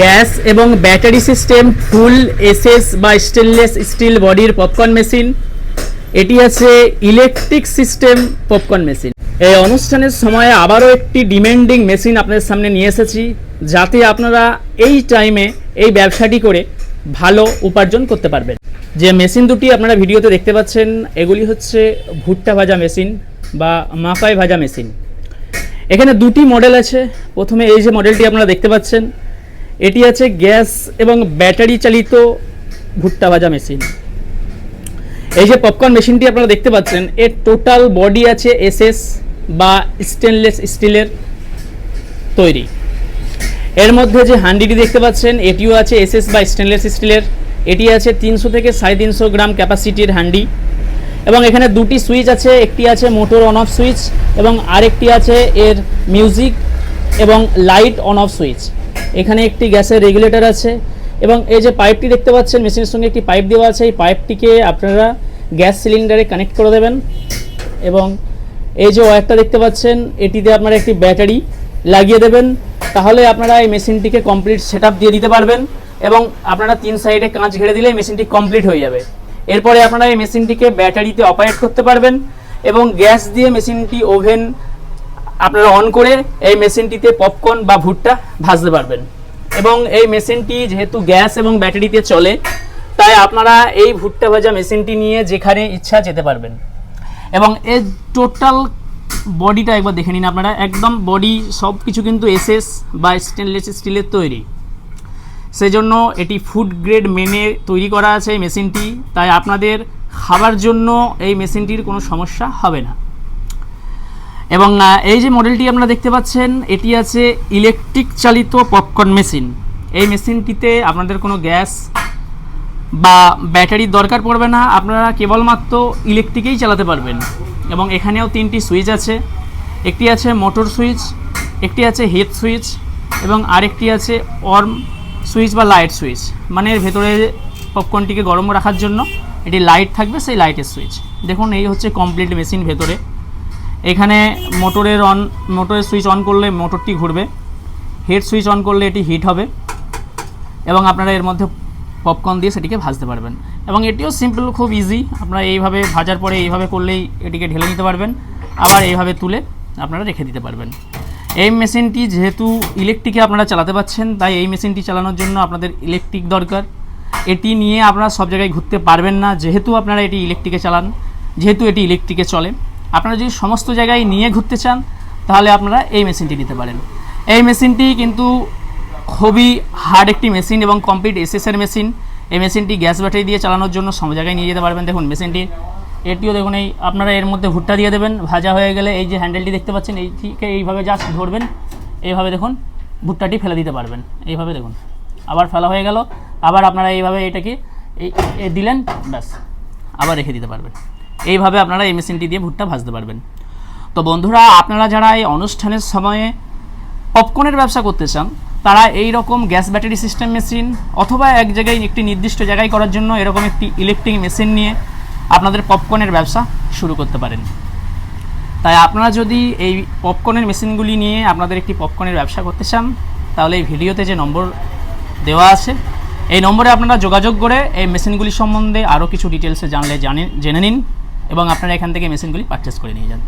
Gas এবং battery system, full, SS বা stainless steel বডির পপকর্ন মেশিন। এটি আছে ইলেকট্রিক সিস্টেম পপকর্ন মেশিন। এই অনুষ্ঠানের সময়ে আবারও একটি ডিমান্ডিং মেশিন আপনাদের সামনে নিয়ে এসেছি, যাতে আপনারা এই টাইমে এই ব্যবসাটি করে ভালো উপার্জন করতে পারবেন। যে মেশিন দুটি আপনারা ভিডিওতে দেখতে পাচ্ছেন, এগুলি হচ্ছে ভুট্টা ভাজা মেশিন বা মাকাই ভাজা মেশিন। এখানে দুটি মডেল আছে। প্রথমে এই যে মডেলটি আপনারা দেখতে পাচ্ছেন এটি আছে গ্যাস এবং ব্যাটারি চালিত ভুট্টা ভাজা মেশিন। এই যে পপকর্ন মেশিনটি আপনারা দেখতে পাচ্ছেন, এর টোটাল বডি আছে এসএস বা স্টেনলেস স্টিলের তৈরি। এর মধ্যে যে হান্ডিটি দেখতে পাচ্ছেন, এটিও আছে এসএস বা স্টেনলেস স্টিলের। এটি আছে তিনশো থেকে সাড়ে তিনশো গ্রাম ক্যাপাসিটির হান্ডি। এবং এখানে দুটি সুইচ আছে, একটি আছে মোটর অন অফ সুইচ এবং আরেকটি আছে এর মিউজিক এবং লাইট অন অফ সুইচ। এখানে একটি গ্যাসের রেগুলেটর আছে এবং এই যে পাইপটি দেখতে পাচ্ছেন, মেশিনের সঙ্গে একটি পাইপ দেওয়া আছে, এই পাইপটিকে আপনারা গ্যাস সিলিন্ডারে কানেক্ট করে দেবেন এবং এই যে ওয়ারটা দেখতে পাচ্ছেন, এটিতে আপনারা একটি ব্যাটারি লাগিয়ে দেবেন, তাহলে আপনারা এই মেশিনটিকে কমপ্লিট সেট দিয়ে দিতে পারবেন এবং আপনারা তিন সাইডে কাঁচ ঘিরে দিলে মেশিনটি কমপ্লিট হয়ে যাবে। এরপরে আপনারা এই মেশিনটিকে ব্যাটারিতে অপারেট করতে পারবেন এবং গ্যাস দিয়ে মেশিনটি ওভেন আপনারা অন করে এই মেশিনটিতে পপকর্ন বা ভুট্টা ভাজতে পারবেন। এবং এই মেশিনটি যেহেতু গ্যাস এবং ব্যাটারিতে চলে, তাই আপনারা এই ভুট্টা ভাজা মেশিনটি নিয়ে যেখানে ইচ্ছা যেতে পারবেন। এবং এর টোটাল বডিটা একবার দেখে নিন আপনারা। একদম বডি সব কিছু কিন্তু এসএস বা স্টেনলেস স্টিলের তৈরি। সেজন্য এটি ফুড গ্রেড মেনে তৈরি করা আছে এই মেশিনটি। তাই আপনাদের খাবার জন্য এই মেশিনটির কোনো সমস্যা হবে না। এবং এই যে মডেলটি আপনারা দেখতে পাচ্ছেন, এটি আছে ইলেকট্রিক চালিত পপকর্ন মেশিন এই মেশিনটিতে আপনাদের কোনো গ্যাস বা ব্যাটারির দরকার পড়বে না, আপনারা কেবলমাত্র ইলেকট্রিকেই চালাতে পারবেন। এবং এখানেও তিনটি সুইচ আছে, একটি আছে মোটর সুইচ একটি আছে হিট সুইচ এবং আরেকটি আছে অর্ম সুইচ বা লাইট সুইচ মানে এর ভেতরে পপকর্নটিকে গরম রাখার জন্য এটি লাইট থাকবে, সেই লাইটের সুইচ দেখুন, এই হচ্ছে কমপ্লিট মেশিন ভেতরে। এখানে মোটরের অন মোটরের সুইচ অন করলে মোটরটি ঘুরবে। হেড সুইচ অন করলে এটি হিট হবে। এবং আপনারা এর মধ্যে পপকর্ন দিয়ে সেটিকে ভাজতে পারবেন। এবং এটিও সিম্পল খুব ইজি আপনারা এইভাবে ভাজার পরে এইভাবে করলেই এটিকে ঢেলে নিতে পারবেন। আবার এইভাবে তুলে আপনারা রেখে দিতে পারবেন। এই মেশিনটি যেহেতু ইলেকট্রিকে আপনারা চালাতে পাচ্ছেন তাই এই মেশিনটি চালানোর জন্য আপনাদের ইলেকট্রিক দরকার। এটি নিয়ে আপনারা সব জায়গায় ঘুরতে পারবেন না, যেহেতু আপনারা এটি ইলেকট্রিকে চালান, যেহেতু এটি ইলেকট্রিকে চলে। আপনারা যদি সমস্ত জায়গায় নিয়ে ঘুরতে চান, তাহলে আপনারা এই মেশিনটি নিতে পারেন। এই মেশিনটি কিন্তু খুবই হার্ড একটি মেশিন এবং কমপ্লিট এসএসের মেশিন। এই মেশিনটি গ্যাস ব্যাটারি দিয়ে চালানোর জন্য সব জায়গায় নিয়ে যেতে পারবেন। দেখুন, মেশিনটি, এটিও দেখুন, এই আপনারা এর মধ্যে ভুট্টা দিয়ে দেবেন। ভাজা হয়ে গেলে এই যে হ্যান্ডেলটি দেখতে পাচ্ছেন, এইটিকে এইভাবে জাস্ট ধরবেন। এইভাবে দেখুন, ভুট্টাটি ফেলে দিতে পারবেন। এইভাবে দেখুন, আবার ফেলা হয়ে গেল। আবার আপনারা এইভাবে এটাকে এই দিলেন, ব্যাস, আবার রেখে দিতে পারবেন। এইভাবে আপনারা এই মেশিনটি দিয়ে ভুট্টা ভাজতে পারবেন। তো বন্ধুরা, আপনারা যারা এই অনুষ্ঠানের সময়ে পপকর্নের ব্যবসা করতে চান, তারা এই রকম গ্যাস ব্যাটারি সিস্টেম মেশিন অথবা এক জায়গায় একটি নির্দিষ্ট জায়গায় করার জন্য এরকম একটি ইলেকট্রিক মেশিন নিয়ে আপনাদের পপকর্নের ব্যবসা শুরু করতে পারেন। তাই আপনারা যদি এই পপকর্নের মেশিনগুলি নিয়ে আপনাদের একটি পপকর্নের ব্যবসা করতে চান, তাহলে এই ভিডিওতে যে নম্বর দেওয়া আছে, এই নম্বরে আপনারা যোগাযোগ করে এই মেশিনগুলি সম্বন্ধে আরও কিছু ডিটেলসে জানলে জানেন জেনে নিন। এবং আপনারা এখান থেকে মেশিনগুলি পারচেস করে নিয়ে যান।